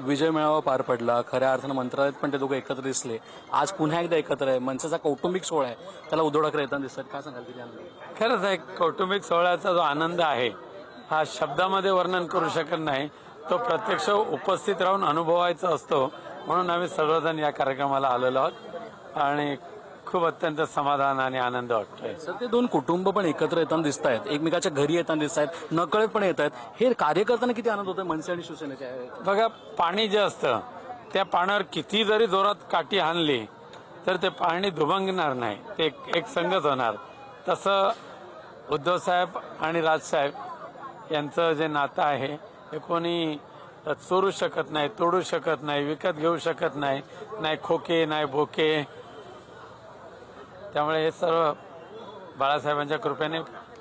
विजय मेळावा पार पडला. खऱ्या अर्थानं मंत्रालयात पण ते दोघं एकत्र दिसले. आज पुन्हा एकदा एकत्र आहे. मनसेचा कौटुंबिक सोहळा आहे. त्याला उद्धव ठाकरे येताना दिसतात. काय सांगाल खरंच आहे कौटुंबिक सोहळ्याचा जो आनंद आहे हा शब्दामध्ये वर्णन करू शकत नाही. तो प्रत्यक्ष उपस्थित राहून अनुभवायचा असतो. म्हणून आम्ही सर्वजण या कार्यक्रमाला आलेलो आहोत. आणि खूप अत्यंत समाधान आणि आनंद वाटतोय. सर ते दोन कुटुंब पण एकत्र येताना दिसत आहेत एकमेकाच्या घरी येताना दिसत आहेत नकळतपणे येत आहेत हे कार्य करताना किती आनंद होतोय मनसे आणि शिवसेनेच्या बघा पाणी जे असतं त्या पाण्यावर किती जरी जोरात काठी हाणली तर ते पाणी दुभंगणार नाही. ते एक- एक संगत होणार. तसं उद्धव साहेब आणि राजसाहेब यांचं जे नातं आहे हे कोणी चोरू शकत नाही तोडू शकत नाही विकत घेऊ शकत नाही नाही खोके नाही भोके त्यामुळे हे सर्व बाळासाहेबांच्या कृपेने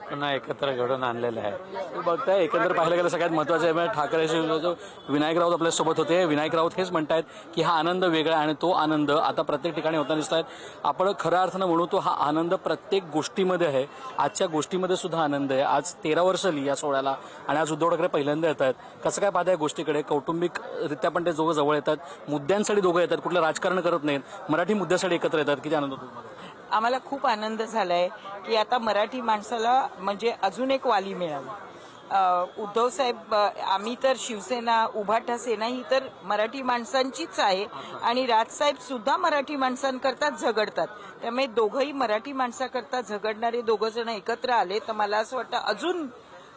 पुन्हा एकत्र घडून आणलेलं आहे. बघताय एकंदर पाहायला गेलं सगळ्यात महत्वाचं आहे म्हणजे ठाकरे जो विनायक राऊत आपल्यासोबत होते विनायक राऊत हेच म्हणतायत की हा आनंद वेगळा आहे आणि तो आनंद आता प्रत्येक ठिकाणी होताना दिसत आहेत आपण खऱ्या अर्थानं म्हणू तो हा आनंद प्रत्येक गोष्टीमध्ये आहे. आजच्या गोष्टीमध्ये सुद्धा आनंद आहे. आज तेरा वर्ष आली या सोहळ्याला आणि आज उद्धव ठाकरे पहिल्यांदा येत आहेत कसं काय पाहताय गोष्टीकडे? कौटुंबिकरित्या पण ते दोघं जवळ येतात. मुद्द्यांसाठी दोघं येतात. कुठलं राजकारण करत नाहीत. मराठी मुद्द्यासाठी एकत्र येतात. किती आनंद होतो आम्हाला खूप आनंद झालाय की आता मराठी माणसाला म्हणजे अजून एक वाली मिळाली. उद्धव साहेब आम्ही तर शिवसेना उभाटा सेना ही तर मराठी माणसांचीच आहे आणि राजसाहेब सुद्धा मराठी माणसांकरता झगडतात. त्यामुळे दोघंही मराठी माणसाकरता झगडणारे दोघं जण एकत्र आले तर मला असं वाटतं अजून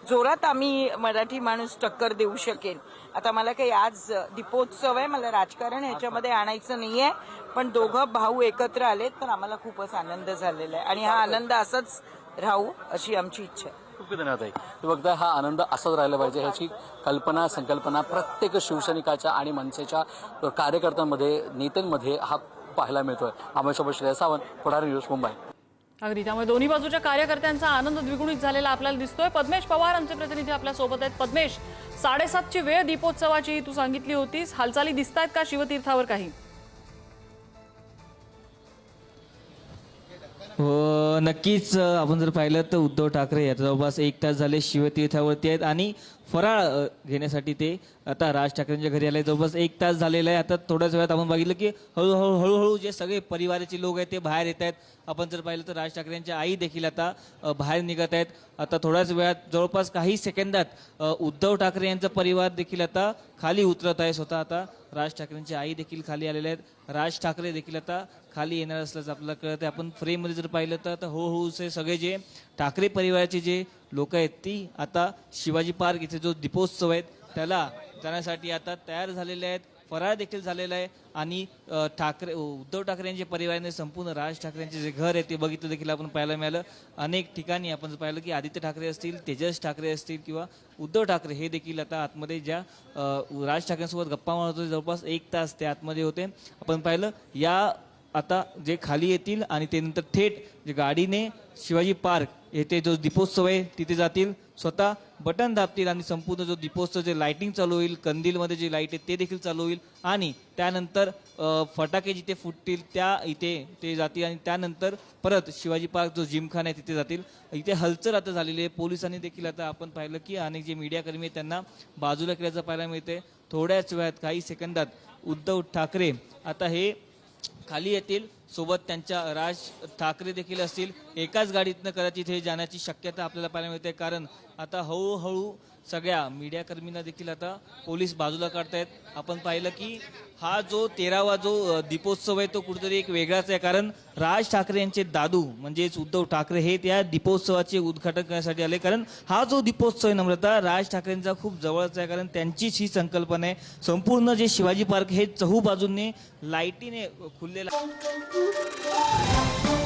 जोरात आम्ही मराठी माणूस टक्कर देऊ शकेल आता मला काही आज दीपोत्सव आहे मला राजकारण ह्याच्यामध्ये आणायचं नाहीये पण दोघं भाऊ एकत्र आले तर आम्हाला खूपच आनंद झालेला आहे. आणि हा आनंद असाच राहू अशी आमची इच्छा आहे. खूप धन्यवाद आहे ते बघताय हा आनंद असाच राहिला पाहिजे ह्याची कल्पना संकल्पना प्रत्येक शिवसैनिकाच्या आणि मनसेच्या कार्यकर्त्यांमध्ये नेत्यांमध्ये हा पाहायला मिळतोय. आमच्यासोबत श्रेया सावंत पुढारी न्यूज मुंबई. अगदी. त्यामुळे दोन्ही बाजूच्या कार्यकर्त्यांचा आनंद द्विगुणित झालेला आपल्याला दिसतोय. पद्मेश पवार आमचे प्रतिनिधी आपल्यासोबत आहेत. पद्मेश साडेसातची वेळ दीपोत्सवाची तू सांगितली होतीस. हालचाली दिसत आहेत का शिवतीर्थावर काही? हो नक्कीच आपण जर पाहिलं तर उद्धव ठाकरे आता जवळपास एक तास झाले शिवतीर्थावरती आहेत आणि फराळ घेण्यासाठी ते आता राज ठाकरेंच्या घरी आले. जवळपास एक तास झालेला आहे. आता थोड्याच वेळात आपण बघितलं की हळूहळू हळूहळू जे सगळे परिवाराचे लोक आहेत ते बाहेर येत आहेत. आपण जर पाहिलं तर राज ठाकरेंच्या आई देखील आता बाहेर निघत आहेत. आता थोड्याच वेळात जवळपास काही सेकंदात उद्धव ठाकरे यांचा परिवार देखील आता खाली उतरत आहे. स्वतः आता राज ठाकरेंची आई देखील खाली आलेले आहेत. राज ठाकरे देखील आता खाली येणार असल्याचं आपल्याला कळत आहे आपण फ्रेममध्ये जर पाहिलं तर आता हो सगळे जे ठाकरे परिवाराचे जे लोक आहेत ती. आता शिवाजी पार्क इथे जो दीपोत्सव आहे त्याला जाण्यासाठी आता तयार झालेले आहेत. फराळ देखील झालेला आहे. आणि ठाकरे उद्धव ठाकरे यांच्या परिवाराने संपूर्ण राज ठाकरेंचे जे घर आहे ते बघितलं देखील आपण पाहायला मिळालं. अनेक ठिकाणी आपण जर पाहिलं की आदित्य ठाकरे असतील तेजस ठाकरे असतील किंवा उद्धव ठाकरे हे देखील आता आतमध्ये ज्या राज ठाकरेंसोबत गप्पा मारत होते जवळपास एक तास ते आतमध्ये होते. आपण पाहिलं या आता जे खाली येतील आणि ते नंतर थेट जे गाडीने शिवाजी पार्क येथे जो दीपोत्सव आहे तिथे जातील. स्वतः बटन दाबतील आणि संपूर्ण जो दीपोत्सव जे लाइटिंग चालू होईल कंदीलमध्ये जे लाइट आहे ते देखील चालू होईल. आणि त्यानंतर फटाके जिथे फुटतील त्या इथे ते जातील आणि त्यानंतर परत शिवाजी पार्क जो जिमखाना आहे तिथे जातील. इथे हलचल आता झालेली आहे. पोलिसांनी देखील आता आपण पाहिलं की आणि जे मीडियाकर्मी आहेत त्यांना बाजूला केल्याचं पाहायला मिळते थोड्याच वेळात काही सेकंदात उद्धव ठाकरे आता हे खाली येतील. सोबत त्यांच्या राज ठाकरे देखील असतील. एकाच गाडीतनं कदाचित हे जाण्याची शक्यता आपल्याला पाहायला मिळते. कारण आता हळूहळू सगळ्या मीडियाकर्मींना देखील आता पोलीस बाजूला काढतायत. आपण पाहिलं की हा जो तेरावा जो दीपोत्सव आहे तो कुठेतरी एक वेगळाच आहे. कारण राज ठाकरे यांचे दादू म्हणजेच उद्धव ठाकरे हे त्या दीपोत्सवाचे उद्घाटन करण्यासाठी आले. कारण हा जो दीपोत्सव आहे नम्रता राज ठाकरेंचा खूप जवळचा आहे. कारण त्यांचीच ही संकल्पना आहे. संपूर्ण जे शिवाजी पार्क हे चहू बाजूंनी लाईटीने खुललेलं Música